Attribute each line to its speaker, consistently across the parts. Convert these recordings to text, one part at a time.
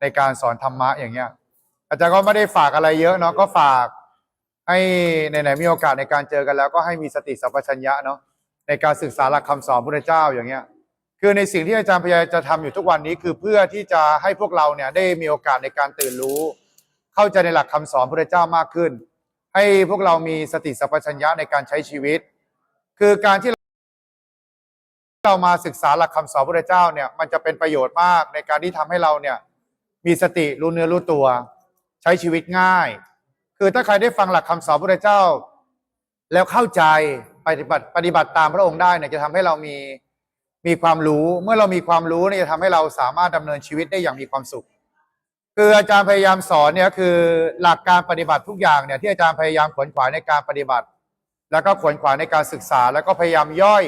Speaker 1: ในการสอนธรรมะอย่างเงี้ย อาจารย์ก็ไม่ได้ฝากอะไรเยอะเนาะก็ฝากให้ไหนๆมีโอกาสในการเจอกันแล้ว ก็ให้มีสติสัมปชัญญะเนาะในการศึกษาหลักคำสอนพระเจ้าอย่างเงี้ย คือในสิ่งที่อาจารย์พยายามจะทำอยู่ทุกวันนี้คือเพื่อที่จะให้พวกเราเนี่ยได้มีโอกาสในการตื่นรู้ เข้าใจในหลักคำสอนพระเจ้ามากขึ้น ให้พวกเรามีสติสัมปชัญญะในการใช้ชีวิต คือการที่ เรามาศึกษาหลักคำสอนพระเจ้าเนี่ยมันจะเป็นประโยชน์มากในการที่ทำให้เราเนี่ยมีสติรู้เนื้อรู้ตัว ใช้ชีวิตง่าย คือถ้าใครได้ฟังหลักคำสอนพระเจ้า แล้วเข้าใจปฏิบัติปฏิบัติตามพระองค์ได้เนี่ยจะทำให้เรามีมีความรู้เมื่อเรามีความรู้เนี่ยจะทำให้เราสามารถดำเนินชีวิตได้อย่างมีความสุข คืออาจารย์พยายามสอนเนี่ยคือหลักการปฏิบัติทุกอย่างเนี่ยที่อาจารย์พยายามขวนขวายในการปฏิบัติ แล้วก็ขวนขวายในการศึกษาแล้วก็พยายามย่อย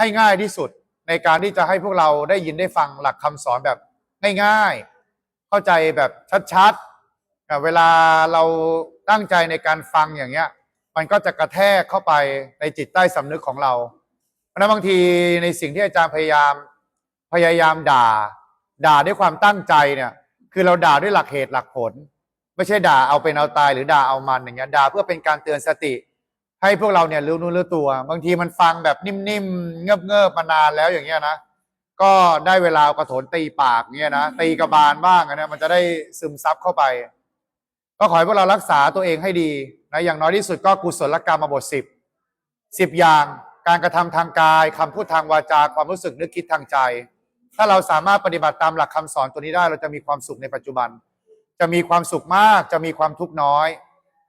Speaker 1: ให้ง่ายที่สุดในการที่จะให้พวกเราได้ยินได้ฟังหลักคำสอนแบบง่ายๆ เข้าใจแบบชัดๆ เวลาเราตั้งใจในการฟังอย่างเงี้ย มันก็จะกระแทกเข้าไปในจิตใต้สำนึกของเรา เพราะฉะนั้นบางทีในสิ่งที่อาจารย์พยายามพยายามด่า ด่าด้วยความตั้งใจเนี่ยคือเราด่าด้วยหลักเหตุหลักผล ไม่ใช่ด่าเอาเป็นเอาตายหรือด่าเอามันอย่างเงี้ยด่าเพื่อเป็นการเตือนสติ ให้พวกเราเนี่ยรู้นู้รู้ตัว บางทีมันฟังแบบนิ่มๆเงบเงบๆมานานแล้วอย่างเงี้ยนะก็ได้เวลากระโถนตีปากเงี้ยนะตีกระบาลบ้างนะมันจะได้ซึมซับเข้าไป ก็ขอให้พวกเรารักษาตัวเองให้ดีนะอย่างน้อยที่สุดก็กุศลกรรมมาบทสิบสิบอย่างการกระทำทางกายคำพูดทางวาจาความรู้สึกนึกคิดทางใจ ถ้าเราสามารถปฏิบัติตามหลักคำสอนตัวนี้ได้ เราจะมีความสุขในปัจจุบัน จะมีความสุขมากจะมีความทุกข์น้อย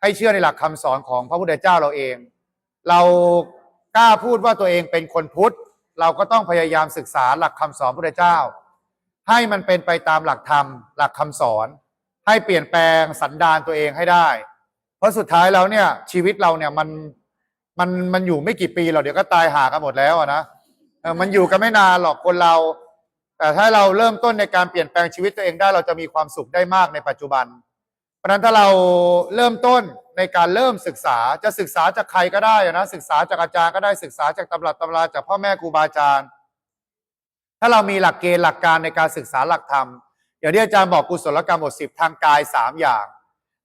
Speaker 1: ให้เชื่อในหลักคำสอนของพระพุทธเจ้าเราเอง เรากล้าพูดว่าตัวเองเป็นคนพุทธ เราก็ต้องพยายามศึกษาหลักคำสอนพระพุทธเจ้า ให้มันเป็นไปตามหลักธรรม หลักคำสอน ให้เปลี่ยนแปลงสันดานตัวเองให้ได้ เพราะสุดท้ายแล้วเนี่ยชีวิตเราเนี่ยมันมันมันอยู่ไม่กี่ปีหรอกเดี๋ยวก็ตายหากันหมดแล้วนะมันอยู่กันไม่นานหรอกคนเรา แต่ถ้าเราเริ่มต้นในการเปลี่ยนแปลงชีวิตตัวเองได้เราจะมีความสุขได้มากในปัจจุบัน เพราะฉะนั้นถ้าเราเริ่มต้นในการเริ่มศึกษาจะศึกษาจากใครก็ได้นะศึกษาจากอาจารย์ก็ได้ศึกษาจากตำรับตำราจากพ่อแม่ครูบาอาจารย์ ถ้าเรามีหลักเกณฑ์หลักการในการศึกษาหลักธรรมอย่างที่อาจารย์บอกกุศลกรรมบทสิบทางกายสามอย่าง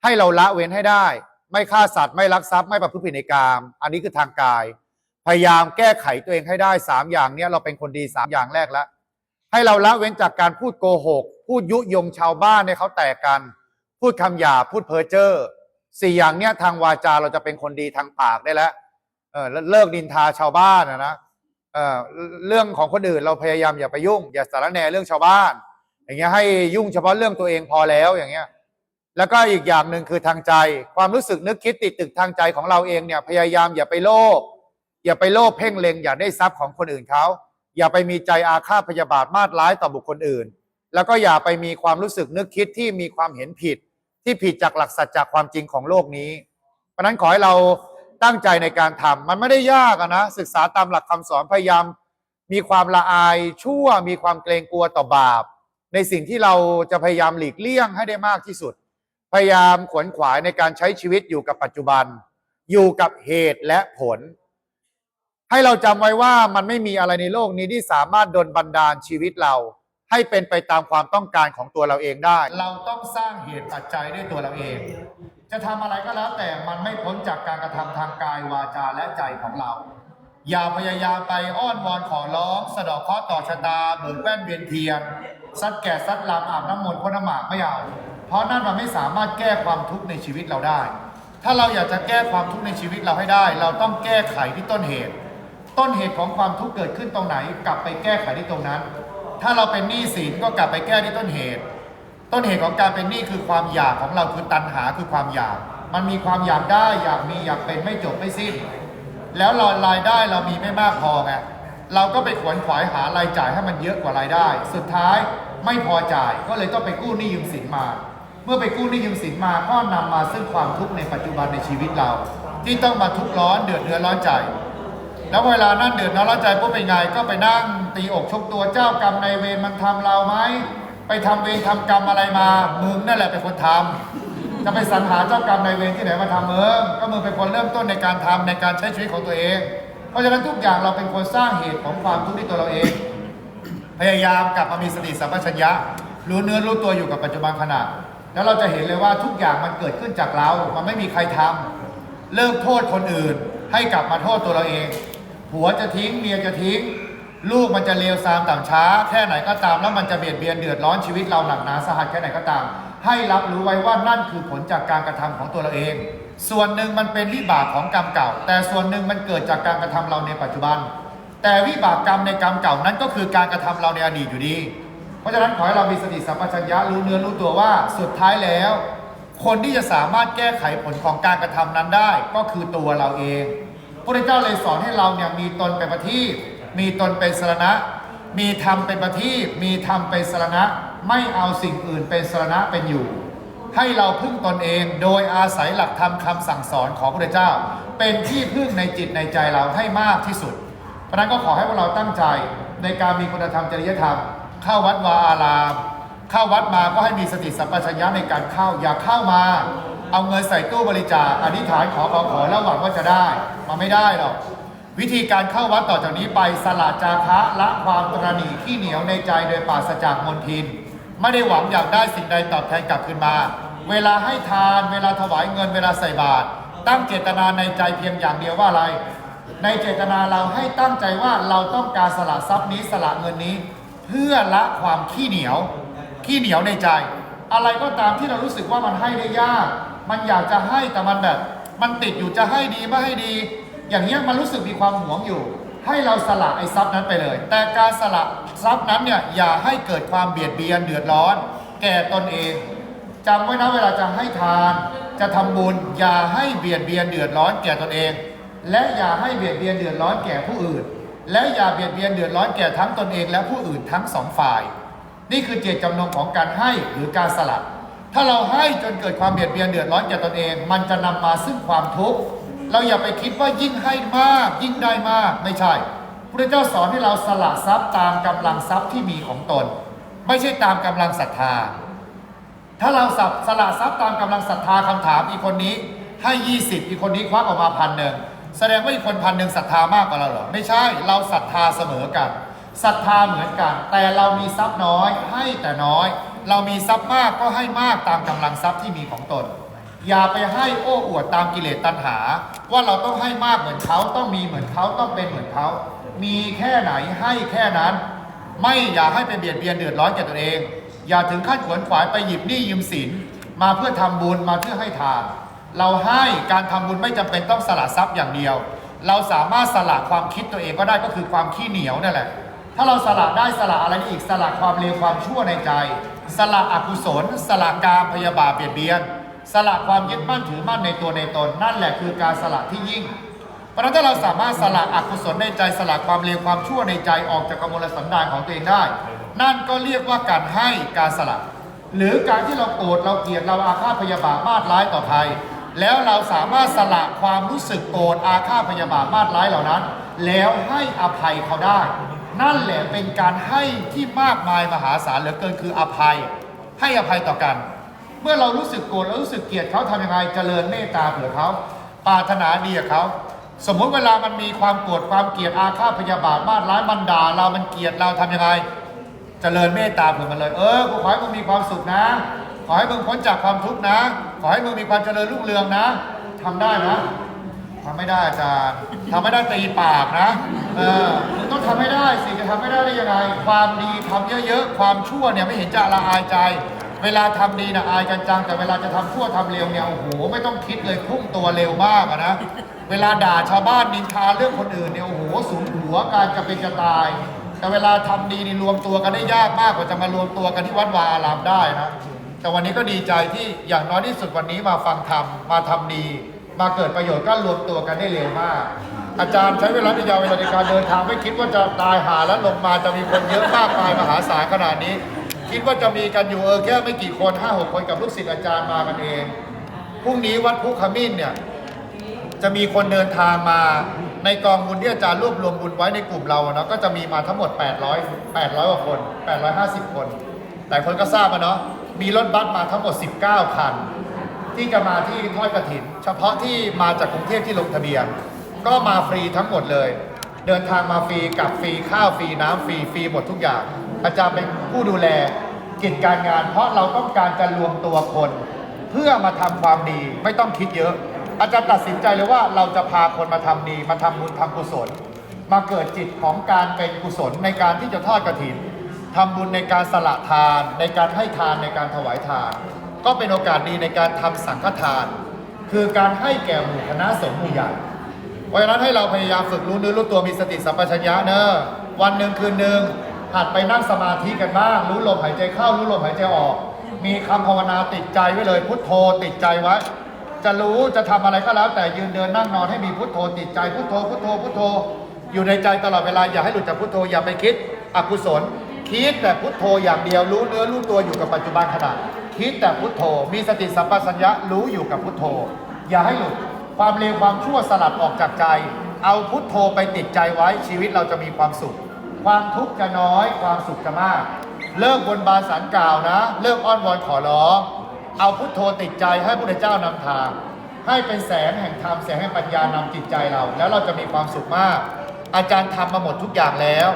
Speaker 1: ให้เราละเว้นให้ได้ ไม่ฆ่าสัตว์ไม่ลักทรัพย์ไม่ประพฤติผิดในกาม อันนี้คือทางกาย พยายามแก้ไขตัวเองให้ได้สามอย่างเนี้ยเราเป็นคนดีสามอย่างแรกแล้วให้เราละเว้นจากการพูดโกหก พูดยุยงชาวบ้านให้เขาแตกกัน พูดคำหยาบพูดเพ้อเจ้อสี่อย่างเนี้ยทางวาจาเราจะเป็นคนดีทางปากได้แล้วเออเลิกดินทาชาวบ้านนะนะเออเรื่องของคนอื่นเราพยายามอย่าไปยุ่ง อย่าสารแหนเรื่องชาวบ้าน อย่างเงี้ยให้ยุ่งเฉพาะเรื่องตัวเองพอแล้วอย่างเงี้ยแล้วก็อีกอย่างหนึ่งคือทางใจ ความรู้สึกนึกคิดติดตึกทางใจของเราเองเนี่ยพยายามอย่าไปโลภอย่าไปโลภเพ่งเล็งอย่าได้ทรัพย์ของคนอื่นเขาอย่าไปมีใจอาฆาตพยาบาทมาดร้ายต่อบุคคลอื่น แล้วก็อย่าไปมีความรู้สึกนึกคิดที่มีความเห็นผิด ที่ผิดจากหลักสัจจากความจริงของโลกนี้ เพราะนั้นขอให้เราตั้งใจในการทำมันไม่ได้ยากนะ ศึกษาตามหลักคำสอนพยายาม มีความละอายชั่ว มีความเกรงกลัวต่อบาป ในสิ่งที่เราจะพยายามหลีกเลี่ยงให้ได้มากที่สุด พยายามขวนขวายในการใช้ชีวิตอยู่กับปัจจุบัน อยู่กับเหตุและผล ให้เราจำไว้ว่ามันไม่มีอะไรในโลกนี้ที่สามารถดลบันดาลชีวิตเรา ให้เป็นไปตามความต้องการของตัวเราเองได้ เราต้องสร้างเหตุปัจจัยด้วยตัวเราเอง จะทำอะไรก็แล้วแต่มันไม่พ้นจากการกระทำทางกายวาจาและใจของเรา อย่าพยายามไปอ้อนวอนขอร้อง สะเดอกเคราะห์ต่อชะตาเบิกแว่นเวียนเทียนซัดแก่ซัดลำอาบน้ำมนต์พ่นน้ำหมากไม่เอาเพราะนั่นมันไม่สามารถแก้ความทุกข์ในชีวิตเราได้ ถ้าเราอยากจะแก้ความทุกข์ในชีวิตเราให้ได้ เราต้องแก้ไขที่ต้นเหตุ ต้นเหตุของความทุกข์เกิดขึ้นตรงไหน กลับไปแก้ไขที่ตรงนั้น ถ้าเราเป็นหนี้สินก็กลับไปแก้ที่ต้นเหตุ ต้นเหตุของการเป็นหนี้คือความอยากของเราคือตัณหาคือความอยาก มันมีความอยากได้อยากมีอยากเป็นไม่จบไม่สิ้น แล้วเรารายได้เรามีไม่มากพอไงเราก็ไปขวนขวายหารายจ่ายให้มันเยอะกว่ารายได้ สุดท้ายไม่พอจ่ายก็เลยต้องไปกู้หนี้ยืมสินมา เมื่อไปกู้หนี้ยืมสินมาก็นำมาซึ่งความทุกข์ในปัจจุบันในชีวิตเรา ที่ต้องมาทุกข์ร้อนเดือดเนื้อร้อนใจ แล้วเวลานั่นเดือดร้อนร้อนใจปุ๊บเป็นไง ก็ไปนั่งตีอกชกตัวเจ้ากรรมในเวรมันทำเราไหมไปทำเวรทำกรรมอะไรมามึงนั่นแหละเป็นคนทำจะไปสรรหาเจ้ากรรมในเวรที่ไหนมาทำเมึงก็มึงเป็นคนเริ่มต้นในการทำในการใช้ชีวิตของตัวเอง เพราะฉะนั้นทุกอย่างเราเป็นคนสร้างเหตุของความทุกข์ที่ตัวเราเอง พยายามกลับมามีสติสัมปชัญญะ รู้เนื้อรู้ตัวอยู่กับปัจจุบันขณะแล้วเราจะเห็นเลยว่าทุกอย่างมันเกิดขึ้นจากเรา มันไม่มีใครทำเลิกโทษคนอื่นให้กลับมาโทษตัวเราเอง ผัวจะทิ้งเมียจะทิ้ง ลูกมันจะเลวทรามต่ำช้า แค่ไหนก็ตาม แล้วมันจะเบียดเบียนเดือดร้อนชีวิตเราหนักหนาสาหัสแค่ไหนก็ตาม ให้รับรู้ไว้ว่านั่นคือผลจากการกระทำของตัวเราเอง ส่วนหนึ่งมันเป็นวิบากของกรรมเก่า แต่ส่วนหนึ่งมันเกิดจากการกระทำเราในปัจจุบัน แต่วิบากกรรมในกรรมเก่านั้นก็คือการกระทำเราในอดีตอยู่ดี เพราะฉะนั้นขอให้เรามีสติสัมปชัญญะรู้เนื้อรู้ตัวว่าสุดท้ายแล้ว คนที่จะสามารถแก้ไขผลของการกระทำนั้นได้ ก็คือตัวเราเอง พระเจ้าเลยสอนให้เราเนี่ยมีตนเป็นประทีปมีตนเป็นสรณะ มีธรรมเป็นประทีปมีธรรมเป็นสรณะ ไม่เอาสิ่งอื่นเป็นสรณะเป็นอยู่ ให้เราพึ่งตนเองโดยอาศัยหลักธรรมคำสั่งสอนของพระเจ้า เป็นที่พึ่งในจิตในใจเราให้มากที่สุด เพราะฉะนั้นก็ขอให้พวกเราตั้งใจในการมีคุณธรรมจริยธรรม เข้าวัดวาอาราม เข้าวัดมาก็ให้มีสติสัมปชัญญะในการเข้าอย่าเข้ามา เอาเงินใส่ตู้บริจาคอธิษฐานขอขอขอแล้วหวังว่าจะได้มาไม่ได้หรอก วิธีการเข้าวัดต่อจากนี้ไปสละจาคะละความตรณีขี้เหนียวในใจโดยปราศจากมนทิน ไม่ได้หวังอยากได้สิ่งใดตอบแทนกลับคืนมา เวลาให้ทาน เวลาถวายเงินเวลาใส่บาตรตั้งเจตนาในใจเพียงอย่างเดียวว่าอะไร ในเจตนาเราให้ตั้งใจว่าเราต้องการสละทรัพย์นี้สละเงินนี้ เพื่อละความขี้เหนียวขี้เหนียวในใจ อะไรก็ตามที่เรารู้สึกว่ามันให้ได้ยาก มันอยากจะให้แต่มันแบบ มันติดอยู่จะให้ดีไม่ให้ดี อย่างเงี้ยมันรู้สึกมีความหวงอยู่ ให้เราสละไอ้ทรัพย์นั้นไปเลย แต่การสละทรัพย์นั้นเนี่ยอย่าให้เกิดความเบียดเบียนเดือดร้อน แก่ตนเองจำไว้นะเวลาจะให้ทาน จะทำบุญอย่าให้เบียดเบียนเดือดร้อนแก่ตนเอง และอย่าให้เบียดเบียนเดือดร้อนแก่ผู้อื่น และอย่าเบียดเบียนเดือดร้อนแก่ทั้งตนเอง และผู้อื่นทั้งสองฝ่าย นี่คือเจตจำนงของการให้หรือการสละ ถ้าเราให้จนเกิดความเบียดเบียนเดือดร้อนแก่ตนเอง มันจะนำมาซึ่งความทุกข์เราอย่าไปคิดว่ายิ่งให้มาก ยิ่งได้มากไม่ใช่พระเจ้าสอนให้เราสละทรัพย์ตามกำลังทรัพย์ที่มีของตน ไม่ใช่ตามกำลังศรัทธา ถ้าเราสับสละทรัพย์ตามกำลังศรัทธาคำถามอีกคนนี้ให้ 20 อีกคนนี้ควักออกมาพันหนึ่งแสดงว่าอีกคนพันหนึ่งศรัทธามากกว่าเราเหรอไม่ใช่เราศรัทธาเสมอกันศรัทธาเหมือนกัน แต่เรามีทรัพย์น้อยให้แต่น้อย เรามีทรัพย์มากก็ให้มากตามกำลังทรัพย์ที่มีของตน อย่าไปให้โอ้อวดตามกิเลสตัณหา ว่าเราต้องให้มากเหมือนเขาต้องมีเหมือนเขาต้องเป็นเหมือนเขา มีแค่ไหนให้แค่นั้น ไม่อย่าให้ไปเบียดเบียนเดือดร้อนแก่ตัวเอง อย่าถึงขั้นขวนขวายไปหยิบหนี้ยืมสิน มาเพื่อทำบุญมาเพื่อให้ทาน เราให้การทำบุญไม่จำเป็นต้องสละทรัพย์อย่างเดียว เราสามารถสละความคิดตัวเองก็ได้ก็คือความขี้เหนียวนั่นแหละถ้าเราสละได้สละอะไรได้อีกสละความเลวความชั่วในใจ สละอกุศล สละกามพยาบาทเบียดเบียน สละความยึดมั่นถือมั่นในตัวในตน นั่นแหละคือการสละที่ยิ่ง เพราะฉะนั้นถ้าเราสามารถสละอกุศลในใจสละความเลวความชั่วในใจออกจากกมลสันดานของตัวเองได้ นั่นก็เรียกว่าการให้การสละ หรือการที่เราโกรธเราเกลียดเราอาฆาตพยาบาทมาดร้ายต่อใครแล้วเราสามารถสละความรู้สึกโกรธอาฆาตพยาบาทมาดร้ายเหล่านั้น แล้วให้อภัยเขาได้ นั่นแหละเป็นการให้ที่มากมายมหาศาลเหลือเกินคืออภัย ให้อภัยต่อกัน เมื่อเรารู้สึกโกรธแล้วรู้สึกเกลียดเขาทำยังไงเจริญเมตตาเผื่อเขาปรารถนาดีกับเขาสมมุติเวลามันมีความโกรธความเกลียดอาฆาตพยาบาทมาดร้ายมันด่าเรามันเกลียดเราทำยังไงเจริญเมตตาเผื่อมันเลยเออกูขอให้มึงมีความสุขนะ ขอให้มึงพ้นจากความทุกข์นะ ขอให้มึงมีความเจริญรุ่งเรืองนะทำได้นะ ทำไม่ได้อาจารย์ทำไม่ได้ตีปากนะ เออต้องทำให้ได้สิจะทำไม่ได้ได้ยังไง ความดีทำเยอะๆ ความชั่วเนี่ยไม่เห็นจะละอายใจ เวลาทำดีนะอายกันจังแต่เวลาจะทำชั่วทำเร็วเนี่ยโอ้โหไม่ต้องคิดเลยพุ่งตัวเร็วมากอะนะ เวลาด่าชาวบ้านนินทาเรื่องคนอื่นเนี่ยโอ้โหสูงหัวการจะเป็นจะตาย แต่เวลาทำดีนี่รวมตัวกันได้ยากมากกว่าจะมารวมตัวกันที่วัดวาอารามได้นะแต่วันนี้ก็ดีใจที่อย่างน้อยที่สุดวันนี้มาฟังธรรมมาทำดี มาเกิดประโยชน์ก็รวมตัวกันได้เร็วมาก อาจารย์ใช้เวลาในยาวเวลาในการเดินทางไม่คิดว่าจะตายหาแล้วลงมาจะมีคนเยอะมากมายมหาศาลขนาดนี้ คิดว่าจะมีกันอยู่เออแค่ไม่กี่คนห้าหกคนกับลูกศิษย์อาจารย์มากันเองพรุ่งนี้วัดพุขมิ้นเนี่ยจะมีคนเดินทางมาในกองบุญที่อาจารย์รวบรวมบุญไว้ในกลุ่มเราเนาะก็จะมีมาทั้งหมด 800 800กว่าคน 850 คน แต่คนก็ทราบมาเนาะมีรถบัสมาทั้งหมด 19 คัน ที่จะมาที่ทอดกระถิน เฉพาะที่มาจากกรุงเทพที่ลงทะเบียน ก็มาฟรีทั้งหมดเลย เดินทางมาฟรีกับฟรีข้าวฟรีน้ำฟรีฟรีหมดทุกอย่าง อาจารย์เป็นผู้ดูแลกิจการงาน เพราะเราต้องการจะรวมตัวคน เพื่อมาทำความดีไม่ต้องคิดเยอะ อาจารย์ตัดสินใจเลยว่าเราจะพาคนมาทำดี มาทำบุญทำกุศล มาเกิดจิตของการเป็นกุศลในการที่จะทอดกระถินทำบุญในการสละทานในการให้ทานในการถวายทาน ก็เป็นโอกาสดีในการทำสังฆทาน คือการให้แก่หมู่คณะสงฆ์หมู่ใหญ่เพราะฉะนั้นให้เราพยายามฝึกรู้เนื้อรู้ตัวมีสติสัมปชัญญะเนอะวันหนึ่งคืนหนึ่งหัดไปนั่งสมาธิกันบ้าง รู้ลมหายใจเข้ารู้ลมหายใจออก มีคำภาวนาติดใจไว้เลย พุทโธติดใจไว้ จะรู้จะทำอะไรก็แล้ว แต่ยืนเดินนั่งนอนให้มีพุทโธติดใจพุทโธพุทโธพุทโธ อยู่ในใจตลอดเวลาอย่าให้หลุดจากพุทโธอย่าไปคิดอกุศลคิดแต่พุทโธอย่างเดียวรู้เนื้อรู้ตัวอยู่กับปัจจุบันขณะ คิดแต่พุทโธ มีสติสัมปชัญญะรู้อยู่กับพุทโธ อย่าให้หลุด ความเลวความชั่วสลัดออกจากใจ เอาพุทโธไปติดใจไว้ชีวิตเราจะมีความสุข ความทุกข์จะน้อย ความสุขจะมาก เลิกบนบานสารกล่าวนะ เลิกอ้อนวอนขอร้อง เอาพุทโธติดใจให้พระเจ้านำทาง ให้เป็นแสงแห่งธรรมแสงแห่งปัญญานำจิตใจเรา แล้วเราจะมีความสุขมาก อาจารย์ทำมาหมดทุกอย่างแล้ว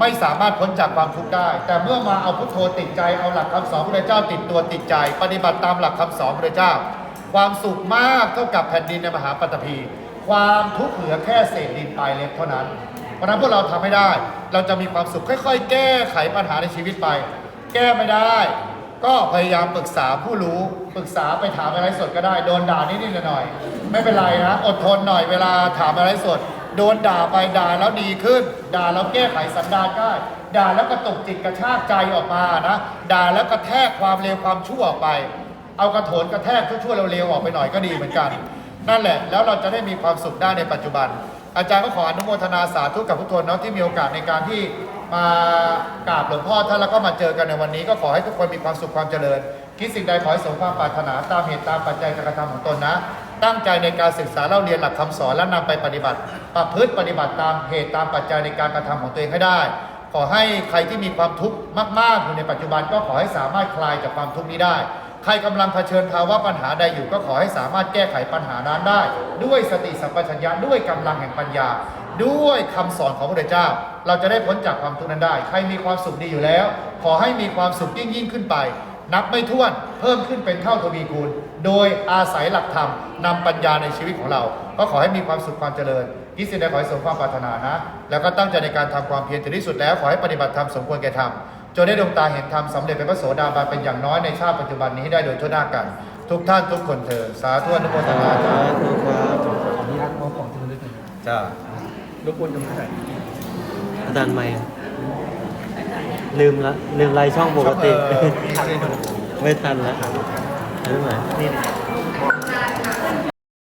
Speaker 1: ไม่สามารถพ้นจากความทุกข์ได้ แต่เมื่อมาเอาพุทโธติดใจเอาหลักคำสอนพระเจ้าติดตัวติดใจ ปฏิบัติตามหลักคำสอนพระเจ้า ความสุขมากเท่ากับแผ่นดินในมหาปัตตภีความทุกข์เหลือแค่เศษดินปลายเล็บเท่านั้น เพราะนั้นพวกเราทำไม่ได้ เราจะมีความสุขค่อย ๆ แก้ไขปัญหาในชีวิตไป แก้ไม่ได้ ก็พยายามปรึกษาผู้รู้ปรึกษาไปถามอะไรสดก็ได้โดนด่านิดๆหน่อยๆไม่เป็นไรนะอดทนหน่อยเวลาถามอะไรสด โดนด่าไปด่าแล้วดีขึ้น ด่าแล้วแก้ไขสันดานได้ ด่าแล้วกระตุกจิตกระชากใจออกมานะ ด่าแล้วกระแทกความเลวความชั่วออกไป เอากระโถนกระแทกชั่วๆเร็วๆออกไปหน่อยก็ดีเหมือนกัน นั่นแหละ แล้วเราจะได้มีความสุขได้ในปัจจุบัน อาจารย์ก็ขออนุโมทนาสาธุกับทุกคนเนาะที่มีโอกาสในการที่มากราบหลวงพ่อท่านแล้วก็มาเจอกันในวันนี้ ก็ขอให้ทุกคนมีความสุขความเจริญ คิดสิ่งใดขอให้สมความปรารถนาตามเหตุตามปัจจัยการกระทำของตนนะ ตั้งใจในการศึกษาเล่าเรียนหลักคำสอนและนำไปปฏิบัติ ประพฤติปฏิบัติตามเหตุตามปัจจัยในการกระทำของตัวเองให้ได้ ขอให้ใครที่มีความทุกข์มาก ๆ อยู่ในปัจจุบันก็ขอให้สามารถคลายจากความทุกข์นี้ได้ ใครกำลังเผชิญภาวะปัญหาใดอยู่ ก็ขอให้สามารถแก้ไขปัญหานั้นได้ ด้วยสติสัมปชัญญะด้วยกำลังแห่งปัญญา ด้วยคำสอนของพระเจ้า เราจะได้พ้นจากความทุกข์นั้นได้ ใครมีความสุขดีอยู่แล้ว ขอให้มีความสุขยิ่งยิ่งขึ้นไป นับไม่ถ้วนเพิ่มขึ้นเป็นเท่าทวีคูณ โดยอาศัยหลักธรรมนำปัญญาในชีวิตของเรา ก็ขอให้มีความสุขความเจริญยิ่งสิ่งใดขอให้สมความปรารถนานะ แล้วก็ตั้งใจในการทำความเพียรถึงที่สุดแล้วขอให้ปฏิบัติธรรมสมควรแก่ธรรมจนได้ดวงตาเห็นธรรมสำเร็จเป็นพระโสดาบันเป็นอย่างน้อยในชาติปัจจุบันนี้ให้ได้โดยทั่วหน้ากัน ทุกท่านทุกคนเถิดสาธุอนุโมทนาจ้า
Speaker 2: ขออนุญาตเอาของที่ระลึกหน่อยนะ
Speaker 1: จ้า
Speaker 2: รบกวนจำหน่าย
Speaker 3: อาจารย์ไม่ ลืมละลืมไลน์ช่องปกติ
Speaker 1: ช่องเอ่อ
Speaker 3: ไม่ทันแล้วรู้ไหม
Speaker 2: นี่